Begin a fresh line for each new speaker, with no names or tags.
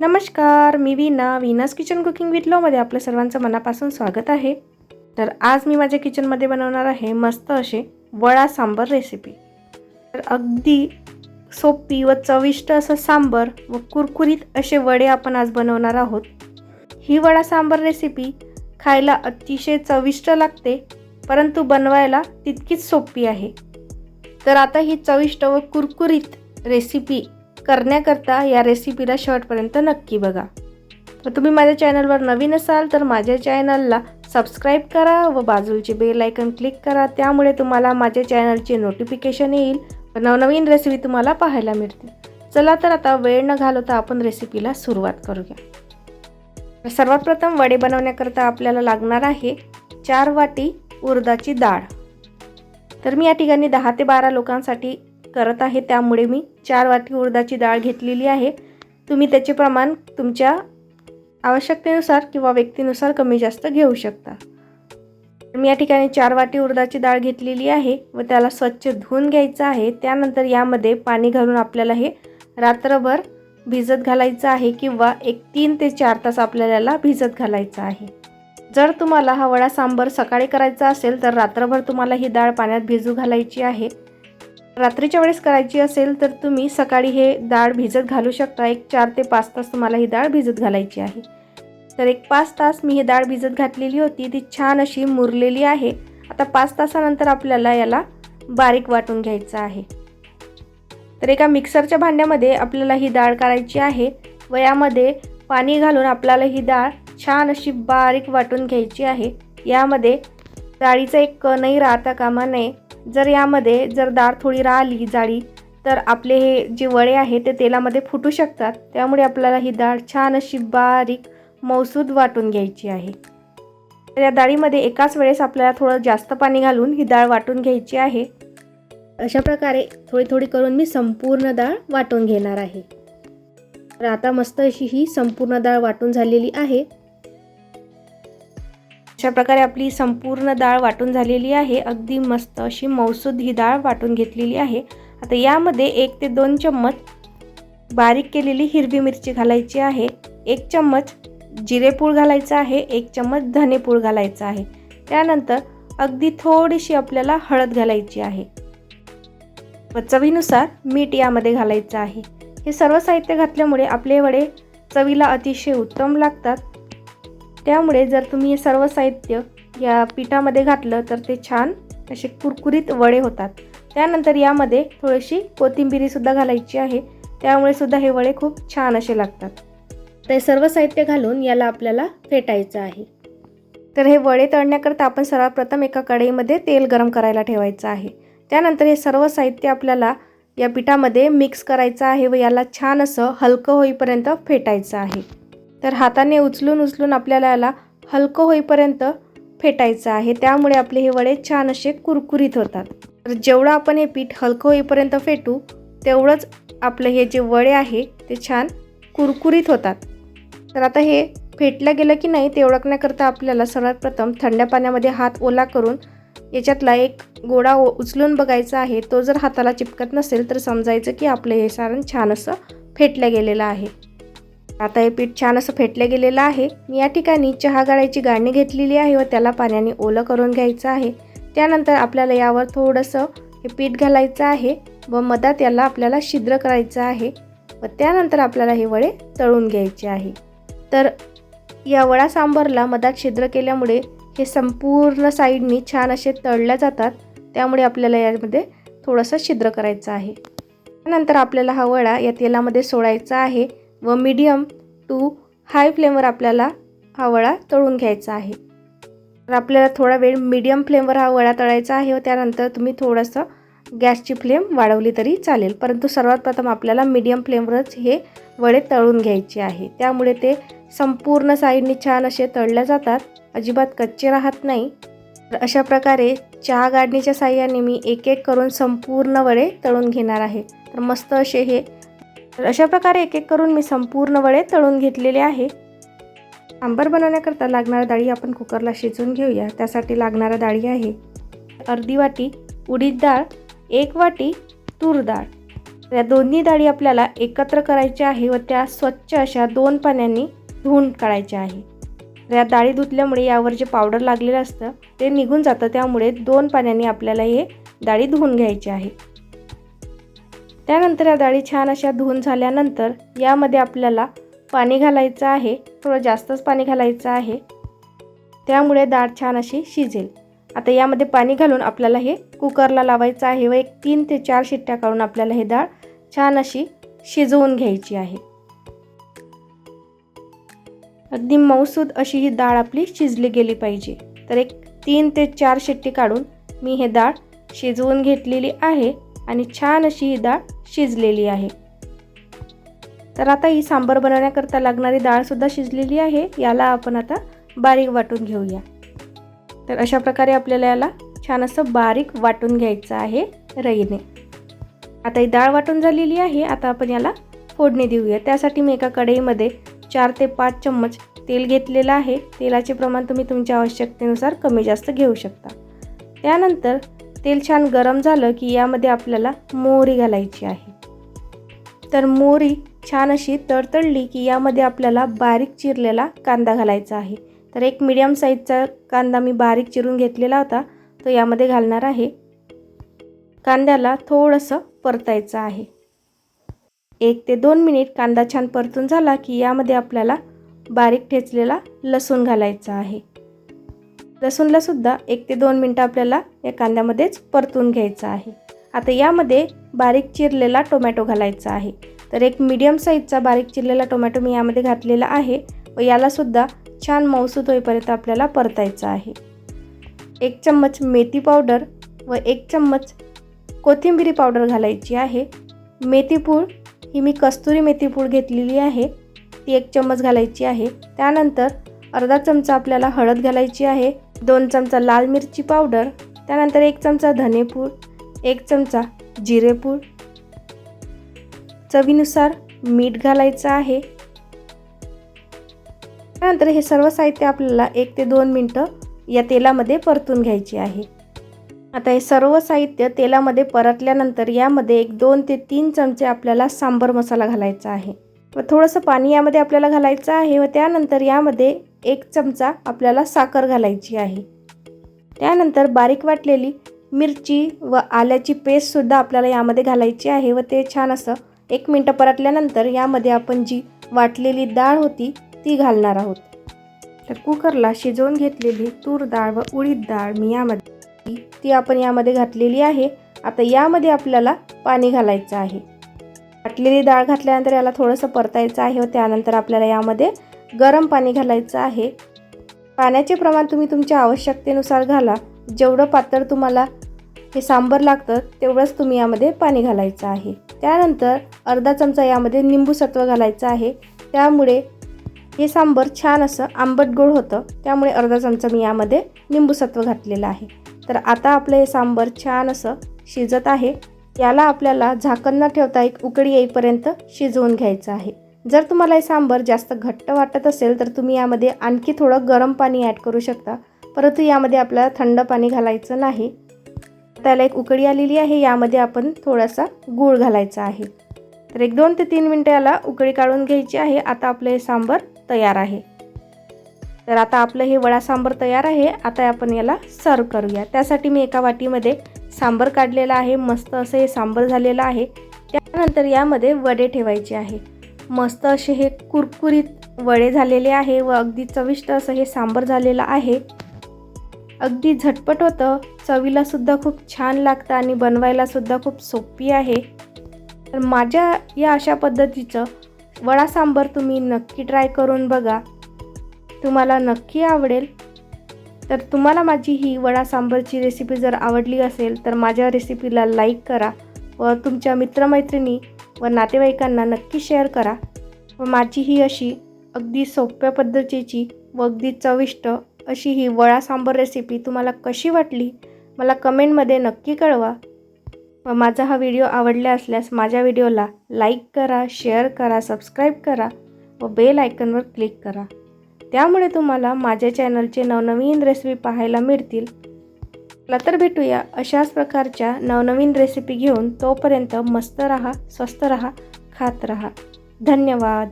नमस्कार मी Veena. Veena's kitchen cooking with लॉमध्ये आपल्या सर्वांचं मनापासून स्वागत आहे. तर आज मी माझ्या किचनमध्ये बनवणार आहे मस्त असे वडा सांबर रेसिपी तर अगदी सोपी व चविष्ट असं सांबर व कुरकुरीत असे वडे आपण आज बनवणार आहोत. ही वडा सांबर रेसिपी खायला अतिशय चविष्ट लागते परंतु बनवायला तितकीच सोपी आहे. तर आता ही चविष्ट व कुरकुरीत रेसिपी करण्याकरता या रेसिपीला शेवटपर्यंत नक्की बघा. तर तुम्ही माझ्या चॅनलवर नवीन असाल तर माझ्या चॅनलला सबस्क्राईब करा व बाजूचे बेल आयकन क्लिक करा. त्यामुळे तुम्हाला माझ्या चॅनलचे नोटिफिकेशन येईल व नवनवीन रेसिपी तुम्हाला पाहायला मिळतील. चला तर आता वेळ न घालवता आपण रेसिपीला सुरुवात करूया. सर्वात प्रथम वडे बनवण्याकरता आपल्याला लागणार आहे चार वाटी उरदाची डाळ. तर मी या ठिकाणी दहा ते बारा लोकांसाठी करत आहे त्यामुळे मी चार वाटी उडदाची डाळ घेतलेली आहे. तुम्ही त्याचे प्रमाण तुमच्या आवश्यकतेनुसार किंवा व्यक्तीनुसार कमी जास्त घेऊ शकता. मी या ठिकाणी चार वाटी उडदाची डाळ घेतलेली आहे व त्याला स्वच्छ धुवून घ्यायचं आहे. त्यानंतर यामध्ये पाणी घालून आपल्याला हे रात्रभर भिजत घालायचं आहे किंवा एक तीन ते चार तास आपल्याला याला भिजत घालायचं आहे. जर तुम्हाला हा वडा सांबर सकाळी करायचा असेल तर रात्रभर तुम्हाला ही डाळ पाण्यात भिजू घालायची आहे. रात्रीच्या वेळेस करायची असेल तर तुम्ही सकाळी हे डाळ भिजत घालू शकता. एक चार ते पाच तास तुम्हाला ही डाळ भिजत घालायची आहे. तर एक पाच तास मी ही डाळ भिजत घातलेली होती. ती छान अशी मुरलेली आहे. आता पाच तासानंतर आपल्याला याला बारीक वाटून घ्यायचं आहे. तर एका मिक्सरच्या भांड्यामध्ये आपल्याला ही डाळ करायची आहे व यामध्ये पाणी घालून आपल्याला ही डाळ छान अशी बारीक वाटून घ्यायची आहे. यामध्ये डाळीचा एक कणही राहता कामा नये. जर यामध्ये जर डाळ थोडी राहिली जाळी तर आपले हे जे वडे आहे ते तेलामध्ये फुटू शकतात. त्यामुळे आपल्याला ही डाळ छान अशी बारीक मौसूद वाटून घ्यायची आहे. तर या डाळीमध्ये एकाच वेळेस आपल्याला थोडं जास्त पाणी घालून ही डाळ वाटून घ्यायची आहे. अशा प्रकारे थोडी थोडी करून मी संपूर्ण डाळ वाटून घेणार आहे. तर आता मस्त अशी ही संपूर्ण डाळ वाटून झालेली आहे. अशा प्रकारे आपली संपूर्ण डाळ वाटून झालेली आहे. अगदी मस्त अशी मौसूद ही डाळ वाटून घेतलेली आहे. आता यामध्ये एक ते दोन चम्मच बारीक केलेली हिरवी मिरची घालायची आहे. एक चम्मच जिरेपूळ घालायचा आहे. एक चम्मच धनेपूळ घालायचा आहे. त्यानंतर अगदी थोडीशी आपल्याला हळद घालायची आहे. व चवीनुसार मीठ यामध्ये घालायचं आहे. हे सर्व साहित्य घातल्यामुळे आपले वडे चवीला अतिशय उत्तम लागतात. त्यामुळे जर तुम्ही हे सर्व साहित्य या पिठामध्ये घातलं तर ते छान असे कुरकुरीत वडे होतात. त्यानंतर यामध्ये थोडीशी कोथिंबिरीसुद्धा घालायची आहे. त्यामुळे सुद्धा हे वडे खूप छान असे लागतात. ते सर्व साहित्य घालून याला आपल्याला फेटायचं आहे. तर हे वडे तळण्याकरता आपण सर्वप्रथम एका कढईमध्ये तेल गरम करायला ठेवायचं आहे. त्यानंतर हे सर्व साहित्य आपल्याला या पिठामध्ये मिक्स करायचं आहे व याला छान असं हलकं होईपर्यंत फेटायचं आहे. तर हाताने उचलून उचलून आपल्याला याला हलकं होईपर्यंत फेटायचं आहे. त्यामुळे आपले हे वडे छान असे कुरकुरीत होतात. तर जेवढं आपण हे पीठ हलकं होईपर्यंत फेटू तेवढंच आपलं हे जे वडे आहे ते छान कुरकुरीत होतात. तर आता हे फेटलं गेलं की नाही ते ओळखण्याकरता आपल्याला सर्वात प्रथम थंड पाण्यामध्ये हात ओला करून याच्यातला एक गोडा उचलून बघायचा आहे. तो जर हाताला चिपकत नसेल तर समजायचं की आपलं हे सारण छान असं फेटलं गेलेलं आहे. आता हे पीठ छान असं फेटलं गेलेलं आहे. मी या ठिकाणी चहा गाळायची गाळणी घेतलेली आहे व त्याला पाण्याने ओलं करून घ्यायचं आहे. त्यानंतर आपल्याला यावर थोडंसं हे पीठ घालायचं आहे व मधात याला आपल्याला छिद्र करायचं आहे व त्यानंतर आपल्याला हे वडे तळून घ्यायचे आहे. तर या वडा सांबरला मधात छिद्र केल्यामुळे हे संपूर्ण साईडनी छान असे तळल्या जातात. त्यामुळे आपल्याला यामध्ये थोडंसं छिद्र करायचं आहे. त्यानंतर आपल्याला हा वडा या तेलामध्ये सोडायचा आहे. व मीडियम टू हाय फ्लेमवर आपल्याला हा वडा तळून घ्यायचा आहे. तर आपल्याला थोडा वेळ मीडियम फ्लेमवर हा वडा तळायचा आहे व त्यानंतर तुम्ही थोडंसं गॅसची फ्लेम वाढवली तरी चालेल. परंतु सर्वात प्रथम आपल्याला मीडियम फ्लेमवरच हे वडे तळून घ्यायचे आहे. त्यामुळे ते संपूर्ण साईडने छान असे तळल्या जातात. अजिबात कच्चे राहत नाही. तर अशा प्रकारे चहा गाडणीच्या साह्याने मी एक एक करून संपूर्ण वडे तळून घेणार आहे. तर मस्त असे हे तर अशा प्रकारे एक एक करून मी संपूर्ण वडे तळून घेतलेले आहे. सांबर बनवण्याकरता लागणाऱ्या डाळी आपण कुकरला शिजवून घेऊया. त्यासाठी लागणाऱ्या डाळी आहे अर्धी वाटी उडीद डाळ एक वाटी तूर डाळ. या दोन्ही डाळी आपल्याला एकत्र करायच्या आहे व त्या स्वच्छ अशा दोन पाण्याने धुवून काढायच्या आहे. या डाळी धुतल्यामुळे यावर जे पावडर लागलेलं असतं ते निघून जातं. त्यामुळे दोन पाण्याने आपल्याला हे डाळी धुवून घ्यायची आहे. त्यानंतर या डाळी छान अशा धुवून झाल्यानंतर यामध्ये आपल्याला पाणी घालायचं आहे. थोडं जास्तच पाणी घालायचं आहे. त्यामुळे डाळ छान अशी शिजेल. आता यामध्ये पाणी घालून आपल्याला हे कुकरला लावायचं आहे व एक तीन ते चार शिट्ट्या काढून आपल्याला हे डाळ छान अशी शिजवून घ्यायची आहे. अगदी मऊसूद अशी ही डाळ आपली शिजली गेली पाहिजे. तर एक तीन ते चार शिट्टी काढून मी हे डाळ शिजवून घेतलेली आहे आणि छान अशी ही डाळ शिजलेली आहे. तर आता ही सांबर बनवण्याकरता लागणारी डाळसुद्धा शिजलेली आहे. याला आपण आता बारीक वाटून घेऊया. तर अशा प्रकारे आपल्याला याला छान असं बारीक वाटून घ्यायचं आहे रईने. आता ही डाळ वाटून झालेली आहे. आता आपण याला फोडणी देऊया. त्यासाठी मी एका कढईमध्ये चार ते पाच चम्मच तेल घेतलेलं आहे. तेलाचे प्रमाण तुम्ही तुमच्या आवश्यकतेनुसार कमी जास्त घेऊ शकता. त्यानंतर तेल छान गरम झालं की यामध्ये आपल्याला मोहरी घालायची आहे. तर मोहरी छान अशी तडतडली की यामध्ये आपल्याला बारीक चिरलेला कांदा घालायचा आहे. तर एक मीडियम साईजचा कांदा मी बारीक चिरून घेतलेला होता. तो यामध्ये घालणार आहे. कांद्याला थोडंसं परतायचं आहे. एक ते दोन मिनिट कांदा छान परतून झाला की यामध्ये आपल्याला बारीक ठेचलेला लसूण घालायचा आहे. लसूणला सुद्धा एक ते दोन मिनटं आपल्याला या कांद्यामध्येच परतून घ्यायचं आहे. आता यामध्ये बारीक चिरलेला टोमॅटो घालायचा आहे. तर एक मीडियम साईजचा बारीक चिरलेला टोमॅटो मी यामध्ये घातलेला आहे व यालासुद्धा छान मौसूत होईपर्यंत आपल्याला परतायचं आहे. एक चम्मच मेथी पावडर व एक चम्मच कोथिंबिरी पावडर घालायची आहे. मेथीपूळ ही मी कस्तुरी मेथीपूळ घेतलेली आहे. ती एक चम्मच घालायची आहे. त्यानंतर अर्धा चमचा आपल्याला हळद घालायची आहे. दोन चमचा लाल मिरची पावडर त्यानंतर एक चमचा धनेपूड एक चमचा जिरेपूड चवीनुसार मीठ घालायचं आहे. त्यानंतर हे सर्व साहित्य आपल्याला एक ते दोन मिनटं या तेलामध्ये परतून घ्यायची आहे. आता हे सर्व साहित्य तेलामध्ये परतल्यानंतर यामध्ये एक दोन ते तीन चमचे आपल्याला सांबर मसाला घालायचा आहे. व थोडंसं पाणी यामध्ये आपल्याला घालायचं आहे व त्यानंतर यामध्ये एक चमचा आपल्याला साखर घालायची आहे. त्यानंतर बारीक वाटलेली मिरची व आल्याची पेस्टसुद्धा आपल्याला यामध्ये घालायची आहे व ते छान असं एक मिनटं परतल्यानंतर यामध्ये आपण जी वाटलेली डाळ होती ती घालणार आहोत. तर कुकरला शिजवून घेतलेली तूर डाळ व उडीद डाळ मी यामध्ये ती आपण यामध्ये घातलेली आहे. आता यामध्ये आपल्याला पाणी घालायचं आहे. वाटलेली डाळ घातल्यानंतर याला थोडंसं परतायचं आहे व त्यानंतर आपल्याला यामध्ये गरम पाणी घालायचं आहे. पाण्याचे प्रमाण तुम्ही तुमच्या आवश्यकतेनुसार घाला. जेवढं पातळ तुम्हाला हे सांबर लागतं तेवढंच तुम्ही यामध्ये पाणी घालायचं आहे. त्यानंतर अर्धा चमचा यामध्ये निंबूसत्व घालायचं आहे. त्यामुळे हे सांबर छान असं आंबट गोड होतं. त्यामुळे अर्धा चमचा मी यामध्ये निंबूसत्व घातलेलं आहे. तर आता आपलं हे सांबर छान असं शिजत आहे. याला आपल्याला झाकण न ठेवता एक उकडी येईपर्यंत शिजवून घ्यायचं आहे. जर तुम्हाला हे सांबर जास्त घट्ट वाटत असेल तर तुम्ही यामध्ये आणखी थोडं गरम पाणी ॲड करू शकता. परंतु यामध्ये आपल्याला थंड पाणी घालायचं नाही. त्याला एक उकडी आलेली आहे यामध्ये आपण थोडासा गूळ घालायचा आहे. तर एक दोन ते तीन मिनटं याला उकळी काढून घ्यायची आहे. आता आपलं हे सांबर तयार आहे. तर आता आपलं हे वडा सांबर तयार आहे. आता आपण याला सर्व करूया. त्यासाठी मी एका वाटीमध्ये सांबर काढलेला आहे. मस्त असं हे सांबर झालेलं आहे. त्यानंतर यामध्ये वडे ठेवायचे आहे. मस्त असे हे कुरकुरीत वडे झालेले आहे व अगदी चविष्ट असं हे सांबर झालेलं आहे. अगदी झटपट होतं. चवीलासुद्धा खूप छान लागतं आणि बनवायलासुद्धा खूप सोपी आहे. तर माझ्या या अशा पद्धतीचं वडा सांबर तुम्ही नक्की ट्राय करून बघा. तुम्हाला नक्की आवडेल. तर तुम्हाला माझी ही वडा सांबरची रेसिपी जर आवडली असेल तर माझ्या रेसिपीला लाईक करा व तुमच्या मित्रमैत्रिणी व नातेवाईकांना नक्की शेअर करा. व माझी ही अशी अगदी सोप्या पद्धतीची व अगदी चविष्ट अशी ही वळा सांबर रेसिपी तुम्हाला कशी वाटली मला कमेंटमध्ये नक्की कळवा. व माझा हा व्हिडिओ आवडला असल्यास माझ्या व्हिडिओला लाईक करा शेअर करा सबस्क्राईब करा व बेल आयकनवर क्लिक करा. त्यामुळे तुम्हाला माझ्या चॅनलचे नवनवीन रेसिपी पाहायला मिळतील. चला तर भेटूया. अशाच प्रकारच्या नवनवीन रेसिपी घेऊन तोपर्यंत मस्त रहा स्वस्त रहा खात रहा. धन्यवाद.